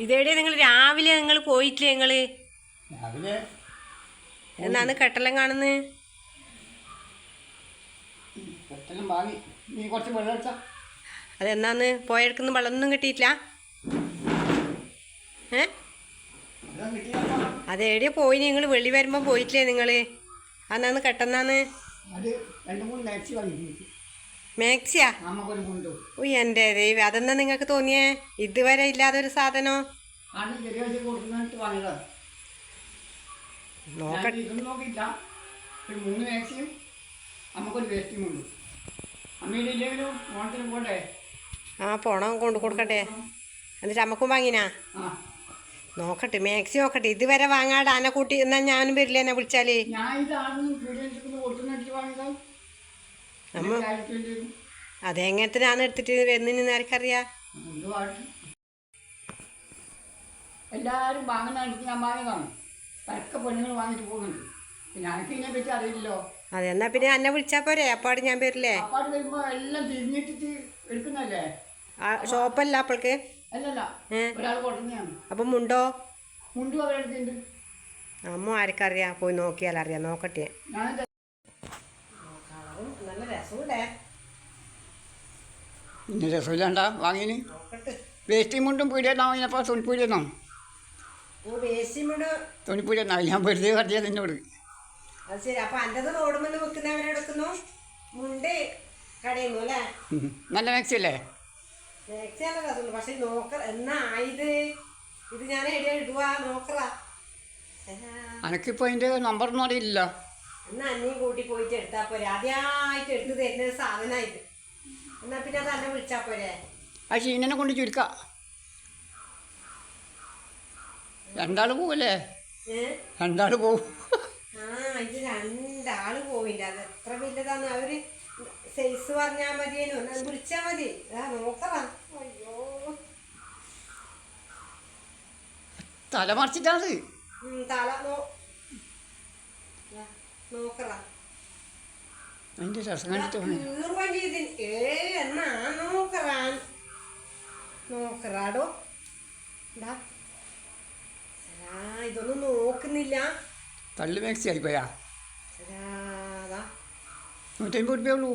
ഇതേടെ നിങ്ങൾ രാവിലെ നിങ്ങൾ പോയിട്ടില്ലേ നിങ്ങൾ രാവിലെ എന്നാണ് കെട്ടെല്ലാം കാണുന്നത് വാങ്ങി. അതെന്നാന്ന്? പോയടക്കുന്ന വെള്ളമൊന്നും കിട്ടിയിട്ടില്ല? ഏ? അതെവിടെയാ പോയി നിങ്ങൾ വെള്ളി വരുമ്പോൾ പോയിട്ടില്ലേ നിങ്ങൾ അന്നാന്ന് കെട്ടെന്നാന്ന്? അത് രണ്ട് മൂന്ന് മാക്സി വാങ്ങിയിട്ട് മാക്സിയാ ഉയ്യ എന്റെ ദൈവം അതെന്നാ നിങ്ങൾക്ക് തോന്നിയേ? ഇതുവരെ ഇല്ലാതൊരു സാധനം? മൂന്ന് മാക്സിയും നമുക്കൊരു വേസ്റ്റും കൊണ്ടു അമ്മയുടെ ഇല്ലെങ്കിലും ഓണത്തിന് പോട്ടെ ആ പോണം കൊണ്ടു കൊടുക്കട്ടെ. എന്നിട്ട് അമ്മക്കും വാങ്ങിനാ? നോക്കട്ടെ മാക്സി നോക്കട്ടെ. ഇതുവരെ വാങ്ങാണ്ട് ആന കൂട്ടി എന്നാ ഞാനും വരില്ല എന്നെ വിളിച്ചാൽ? നമ്മ അതെങ്ങനത്തിനാണ് എടുത്തിട്ട് വരുന്നതിന് ആർക്കറിയാ എല്ലാവരും അടുത്ത് ഞാൻ വാങ്ങിയതാണ് പരക്കെ പെണ്ണുങ്ങൾ വാങ്ങിച്ചു പോകുന്നുണ്ട്. പിന്നെ എനിക്ക് ഇതിനെ പറ്റി അറിയില്ലല്ലോ. അതെന്നാ പിന്നെ എന്നെ വിളിച്ചാ പോരെ? അപ്പാട് ഞാൻ വരില്ലേ? അപ്പാട് വരുമ്പോൾ എല്ലാം തിരിഞ്ഞിട്ടിട്ട് എടുക്കുന്നല്ലേ ഷോപ്പല്ല അപ്പോൾക്ക്? അല്ലല്ല ഒരാൾ കൊടുക്കുന്നതാണ് അപ്പം മുണ്ടോ? മുണ്ടും അവരെടുത്തിട്ടുണ്ട്. അമ്മ ആർക്കറിയാം? പോയി നോക്കിയാൽ അറിയാം നോക്കട്ടെ പിന്നെ രസമില്ലാണ്ട വാങ്ങിന്. വേസ്റ്റിംഗ് മുണ്ടും പീടിയെന്നാ വാങ്ങിയപ്പോൾ തുണിപ്പീടിയെന്നോ തുണിപ്പീടിയെന്നാ ഞാൻ വെറുതെ കറിയാ നിന്നോട്. അത് ശരി. അപ്പൊ അന്റെത് റോഡുമെന്ന് വെക്കുന്നവരെടുക്കുന്നു മുണ്ട് കടയുന്നു അല്ലേ? ഉം. നല്ല മാക്സി അല്ലേ? മാക്സി നല്ല രസമുണ്ട്. പക്ഷെ നോക്ക എന്നാ ഇത്? ഇത് ഞാൻ എവിടെ ഇടുക നോക്കറ. അനക്കിപ്പോൾ അതിന്റെ നമ്പറൊന്നും അറിയില്ല എന്നാ അന്നേം കൂട്ടി പോയിട്ട് എടുത്താ പോരെ. ആദ്യമായിട്ട് എടുത്ത് തരുന്ന ഒരു സാധനമായിട്ട് എന്നാ പിന്നെ തന്നെ വിളിച്ചാ പോരെ. ആ ഷീനനെ കൊണ്ട് ചുരുക്കാം. രണ്ടാൾ പോവല്ലേ? രണ്ടാൾ രണ്ടാൾ പോവും. ആ ഇത് രണ്ടാൾ പോയില്ല അത് എത്ര വലുതാന്ന്. അവർ സൈസ് പറഞ്ഞാ മതിയേനു. വിളിച്ചാ മതി. നോക്കറാ. അയ്യോ. തല മറിച്ചിട്ടാണ് തല നോ അതിന്റെ രസം കണ്ടിട്ട് നോക്കറാടോ എന്താ ഇതൊന്നും നോക്കുന്നില്ല. തള്ളി മാക്സി ആയിപ്പോയാ. നൂറ്റമ്പത് റുപ്യ ഉള്ളൂ.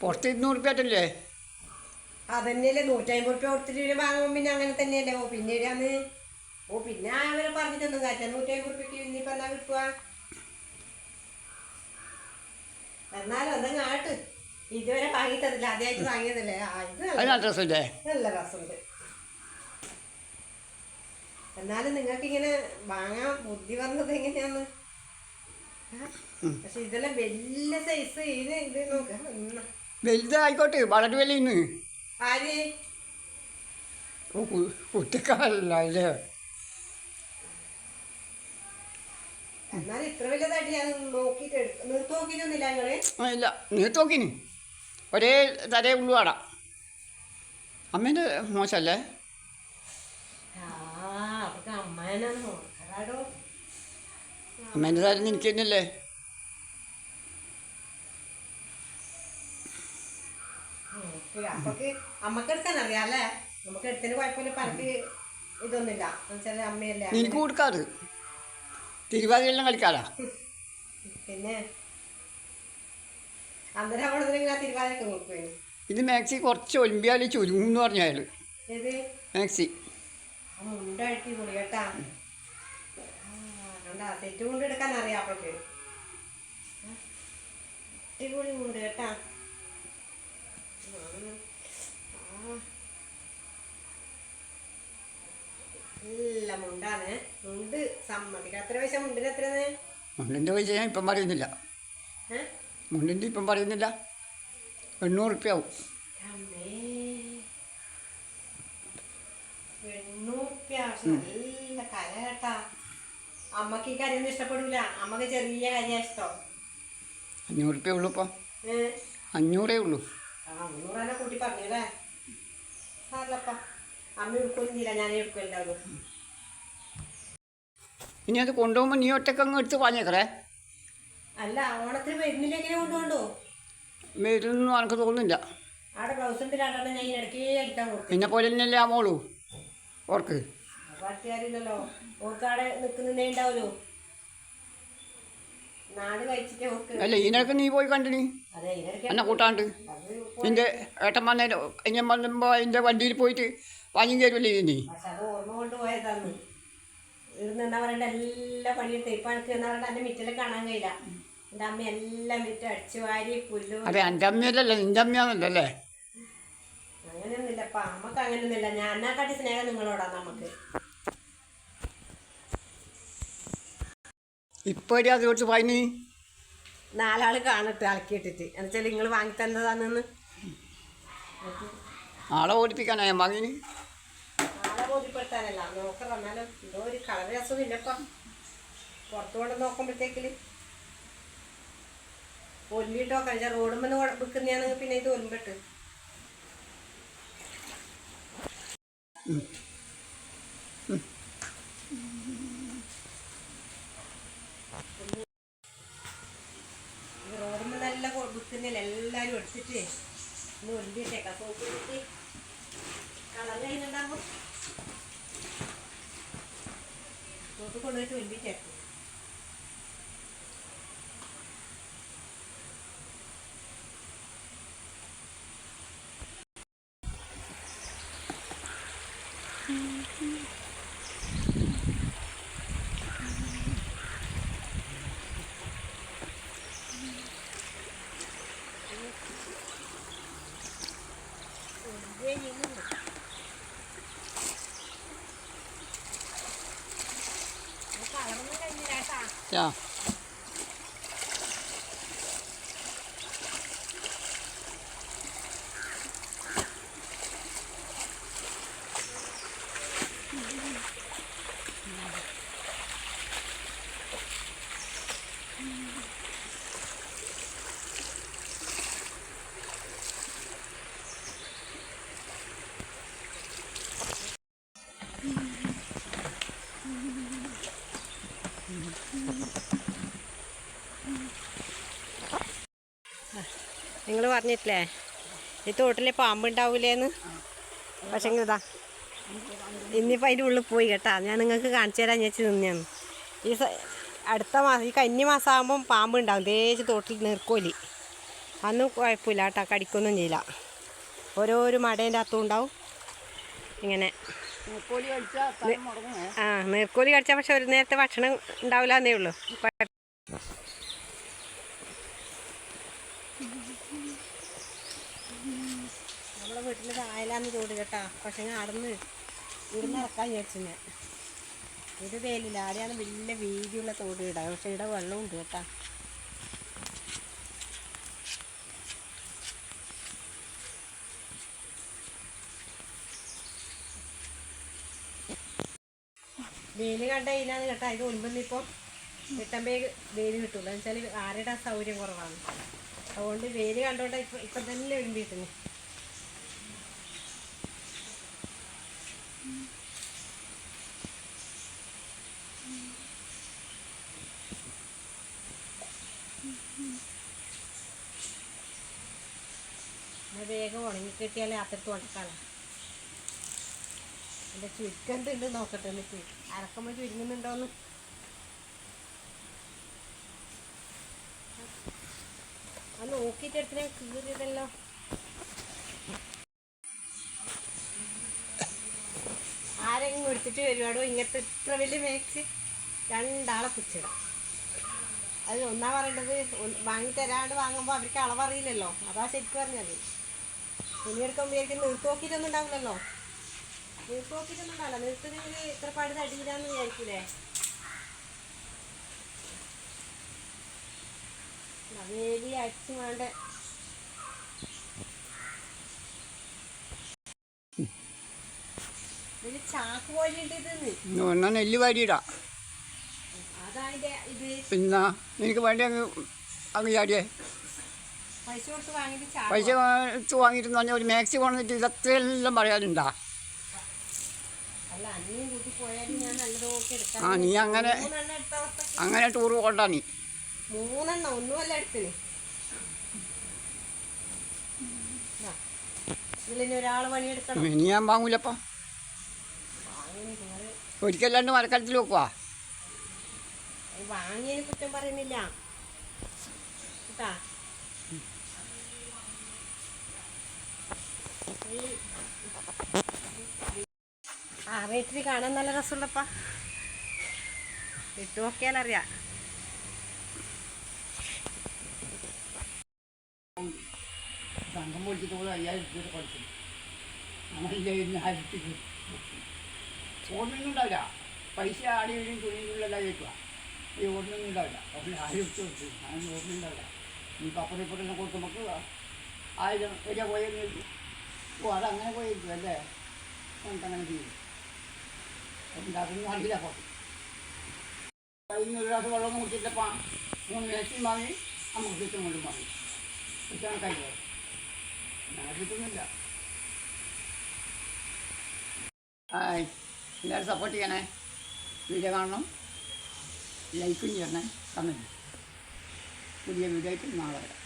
പുറത്ത് ഇരുന്നൂറ് റുപ്യ ആയിട്ടല്ലേ? അതന്നെയല്ലേ നൂറ്റമ്പത് റുപ്യ കൊടുത്തിട്ട് ഇവർ വാങ്ങുമ്പോൾ പിന്നെ അങ്ങനെ തന്നെയല്ലേ? ഓ പിന്നെ ഓ പിന്നെ അവരെ പറഞ്ഞിട്ടൊന്നും കാറ്റാ നൂറ്റമ്പത് റുപ്യക്ക് ഇനിയിപ്പോൾ എന്നാ കിട്ടുക എന്നാലും എന്തെങ്കിലും ആട്ട് ഇതുവരെ വാങ്ങിത്തതില്ല ആദ്യമായിട്ട് വാങ്ങിയതല്ലേ? ആ ഇത് നല്ല രസമുണ്ട്. എന്നാലും നിങ്ങൾക്ക് ഇങ്ങനെ വാങ്ങാൻ ബുദ്ധി വന്നത് എങ്ങനെയാന്ന്? ആ? പക്ഷെ ഇതെല്ലാം വലിയ സൈസ് ഇത് ഇത് നോക്ക. വലുതായിക്കോട്ടെ വളരെ വലിയ ആര്? കുട്ടിക്കാരല്ല അല്ലേ എന്നാലും ഇത്ര വലുതായിട്ട് ഞാൻ നോക്കിയിട്ട് എടുക്ക നിർത്തി നോക്കിയിട്ടൊന്നുമില്ല നിങ്ങൾ ആ, ഇല്ല നീത്ത് നോക്കിന് ഒരേ തരേ ഉള്ളു ആടാ. അമ്മേന്റെ മോശമല്ലേ അമ്മേന്റെ തരം എനിക്ക് തന്നെയല്ലേ? അപ്പൊക്ക് അമ്മയ്ക്ക് എടുക്കാൻ അറിയാം അല്ലേ? നമുക്ക് എടുത്തതിന് കുഴപ്പമില്ല പറഞ്ഞിട്ട് ഇതൊന്നുമില്ല. എന്നുവെച്ചാൽ അമ്മയല്ലേ എനിക്ക് കൊടുക്കാറ്. തിരുവാതിരെല്ലാം കളിക്കാറാ? പിന്നെ? ഇത് മാക്സി കുറച്ച് ഒലിമ്പിയാൽ ചുരുങ്ങും എന്ന് പറഞ്ഞു അയാൾ മാക്സി. കേട്ടാ കണ്ടാ തെറ്റ് കൊണ്ട് എടുക്കാൻ അറിയാം അപ്പൊക്ക് ആ, അടിപൊളി മുണ്ട് കേട്ടാ ഉം. ആ. നല്ല മുണ്ടാണ്. മുണ്ട് സമ്മതിക്കാം എത്ര പൈസ മുണ്ടിന് എത്രയാണ് മുണ്ടിന്റെ പൈസ ഞാൻ ഇപ്പം പറയുന്നില്ല. മുണ്ടിന്റെ ഇപ്പം പറയുന്നില്ല. എണ്ണൂറ് റുപ്യ ആവും. നല്ല കല കേട്ടാ. അമ്മയ്ക്ക് ഈ കാര്യം ഇഷ്ടപ്പെടില്ല അമ്മയ്ക്ക് ചെറിയ കാര്യ ഇഷ്ടം. അഞ്ഞൂറ് റുപ്യ ഉള്ളൂ ഇപ്പം. അഞ്ഞൂറേ ഉള്ളൂ. മുന്നൂറെന്നെ കൂട്ടി പറഞ്ഞല്ലേ? സാരല്ലപ്പ അമ്മ എടുക്കുന്നില്ല ഞാൻ എടുക്കുന്നുണ്ടാവും ഇനി അത് കൊണ്ടുപോകുമ്പോൾ നീ ഒറ്റയ്ക്ക് അങ്ങ് എടുത്ത് വാങ്ങിയേക്കറേ അല്ല ഓണത്തിന് വരുന്നില്ല എങ്ങനെ കൊണ്ടുപോകണ്ടോ? വരുന്നു എനിക്ക് തോന്നുന്നില്ല. അവിടെ ബ്ലൗസ് ഉണ്ട് രണ്ടെണ്ണം ഞാൻ ഇടയ്ക്ക് അടിക്കാൻ കൊടുക്കും. പിന്നെ പോലെ തന്നെയല്ലേ ആ മോളൂ? ഓർക്ക്. പാട്ടുകാരില്ലല്ലോ ഓർക്കാടെ നിൽക്കുന്നേ ഉണ്ടാവുമല്ലോ നാട് കഴിച്ചിട്ടേ ഓർക്ക് അല്ല ഇതിനൊക്കെ നീ പോയി കണ്ടിനി. അതെ ഇതിനൊക്കെ എന്നെ കൂട്ടാണ്ട്? നിന്റെ ഏട്ടന്മാരെ ഇങ്ങനെ വന്നുമ്പോൾ അതിന്റെ വണ്ടിയിൽ പോയിട്ട് വാങ്ങി തരുമല്ലേ നീ പക്ഷെ അത് ഓർമ്മ കൊണ്ട് പോയതാണ്. ഇവിടുന്ന് എന്താ പറയണ്ട എല്ലാ പണിയെടുത്ത് ഇപ്പൊ എനിക്ക് എന്താ പറയണ്ട എന്റെ മിറ്റൽ കാണാൻ കഴിയില്ല. എന്റെ അമ്മ എല്ലാം മിറ്റ അടിച്ചു വാരി പുല്ലും അതെ എന്റെ അമ്മയല്ലല്ലേ നിന്റെ അമ്മയാണല്ലേ അങ്ങനെയൊന്നുമില്ല അപ്പൊ അമ്മയ്ക്ക് അങ്ങനെയൊന്നുമില്ല. ഞാൻ എന്നെക്കാട്ടി സ്നേഹം നിങ്ങളോടാ നമുക്ക്? അത് കുറച്ച് പനി നാലാൾ കാണട്ടെ അലക്കിയിട്ടിട്ട്. എന്നുവെച്ചാൽ നിങ്ങൾ വാങ്ങി തന്നതാണെന്ന്. ആളെ ഓടിപ്പിക്കാനായ മകന്? നാളെ ബോധ്യപ്പെടുത്താനല്ല. ഒരു നല്ല വിൽക്കുന്നില്ല. ഒന്ന് ഒലിമ്പിട്ടേക്കാം സോപ്പിട്ട് കളർ കഴിഞ്ഞുണ്ടാകുമ്പോൾ സോപ്പ് കൊണ്ടുപോയിട്ട് ഒലിമ്പിട്ടേക്കും കേട്ടാ നിങ്ങൾ പറഞ്ഞിട്ടില്ലേ? ഈ തോട്ടിൽ പാമ്പുണ്ടാവൂലേന്ന്? പക്ഷേ ഇതാ. ഇന്നിപ്പോൾ അതിന്റെ ഉള്ളിൽ പോയി കേട്ടാ. ഞാൻ നിങ്ങൾക്ക് കാണിച്ചു തരാൻ ഞാൻ നിന്നാണ് ഈ അടുത്ത മാസം ഈ കന്നി മാസം ആകുമ്പം പാമ്പ് ഉണ്ടാവും തേച്ച് തോട്ടിൽ നിർക്കോലി. അന്ന് കുഴപ്പമില്ല കേട്ടോ കടിക്കൊന്നും ചെയ്യില്ല. ഓരോരോ മടേന്റെ അകത്തും ഉണ്ടാവും. ഇങ്ങനെ. ആ നീർക്കോലി കടിച്ചാൽ പക്ഷെ ഒരു നേരത്തെ ഭക്ഷണം ഉണ്ടാവില്ല എന്നേ ഉള്ളൂ. വീട്ടിൽ ചൂട് കേട്ടാ. പക്ഷെ അടന്ന് ഇവിടുന്ന് ഇറക്കാൻ വിചാരിച്ചു ഞാൻ ഇത് വേലില്ല ആടെയാണ് വലിയ വീതിയുള്ള തോട് ഇടാ. പക്ഷെ ഇവിടെ വെള്ളമുണ്ട് കേട്ടാ. വേലി കണ്ട ഇതിനാന്ന് കേട്ടാ. ഇത് ഒൻപതിപ്പോൾ കിട്ടുമ്പേ വെയിൽ കിട്ടുള്ളൂ എന്ന് വെച്ചാൽ ആരുടെ സൗകര്യം കുറവാണ്. അതുകൊണ്ട് വെയിൽ കണ്ടോണ്ട് ഇപ്പം ഇപ്പം തന്നെ ഒരുമ്പിട്ടുന്നു വേഗം ഉണങ്ങി കിട്ടിയാലേ അത്രത്ത് ഉണക്കാലോ എന്റെ ചുരുക്കെന്തുണ്ട് നോക്കട്ടെ എനിക്ക് അരക്കുമ്പോൾ ചുരുങ്ങുന്നുണ്ടോന്ന്. അത് നോക്കിയിട്ട് എടുത്തിനെ കീറിയതല്ലോ. ആരെങ്കിലും എടുത്തിട്ട് വരുവാടോ? ഇങ്ങനത്തെ ഇത്ര വലിയ മേക്സ് രണ്ടാളെ പിടിച്ചിടാം അത് ഒന്നാ പറയേണ്ടത് വാങ്ങിത്തരാണ്ട് വാങ്ങി തരാണ്ട് വാങ്ങുമ്പോൾ അവർക്ക് അളവറിയില്ലല്ലോ അതാ ശരിക്കും പറഞ്ഞത്. തുണി എടുക്കുമ്പോൾ വിചാരിക്കും നിർത്ത് നോക്കിയിട്ടൊന്നും ഉണ്ടാവില്ലല്ലോ. നിർത്ത് നോക്കിയിട്ടൊന്നും ഉണ്ടാവില്ല. നിർത്തുന്നെങ്കിൽ ഇത്ര പാട് തടിയില്ലാന്ന് വിചാരിക്കില്ലേ വേലി അടിച്ചു വേണ്ട എന്നാൽ നെല്ല് വാരിയിടാം. പിന്നെ നിനക്ക് വേണ്ടി അങ്ങ് അങ്ങ് ചാടിയേ. പൈസ കൊടുത്ത് വാങ്ങിയിരുന്നു പറഞ്ഞാൽ ഒരു മാക്സി കൊണ്ടിട്ട് ഇതത്രയെല്ലാം പറയാനുണ്ടാ. ആ നീ അങ്ങനെ അങ്ങനെ ടൂർ കൊണ്ടാ നീ. മൂന്നെണ്ണം ഒന്നുമല്ല എടുത്തിന് ഇനി ഞാൻ വാങ്ങൂലപ്പാ. ഒരിക്കലാണ്ട് മരക്കാലത്തിൽ വെക്കുവാ. വാങ്ങിയതിനെ കുറ്റം പറയുന്നില്ല കേട്ടാ വീട്ടിൽ കാണാൻ നല്ല രസമുള്ളപ്പാ. ഇട്ട് നോക്കിയാലറിയാം. പൈസ ആടി വരും തുണിയിലുള്ള കയറ്റുക ഈ അപ്പം ആയിരം രൂപ പോയെന്ന് അതങ്ങനെ പോയിരിക്കും അല്ലേ നമുക്ക് അങ്ങനെ ചെയ്യും. കഴിഞ്ഞ ഒരു ഗ്ലാസ് വെള്ളം കുടിച്ചിട്ടപ്പോൾ മൂന്ന് മേശയും വാങ്ങി നമുക്ക് ചുറ്റും കൊണ്ടും വാങ്ങി ചുറ്റാൻ കഴിയുമോ ഞാൻ കിട്ടുന്നില്ല ഹായ് എല്ലാവരും സപ്പോർട്ട് ചെയ്യണേ. വീഡിയോ കാണണം ലൈക്കും ചെയ്യണേ കമന്റ് പുതിയ വീഡിയോ ആയിട്ട് നാളെ വരാം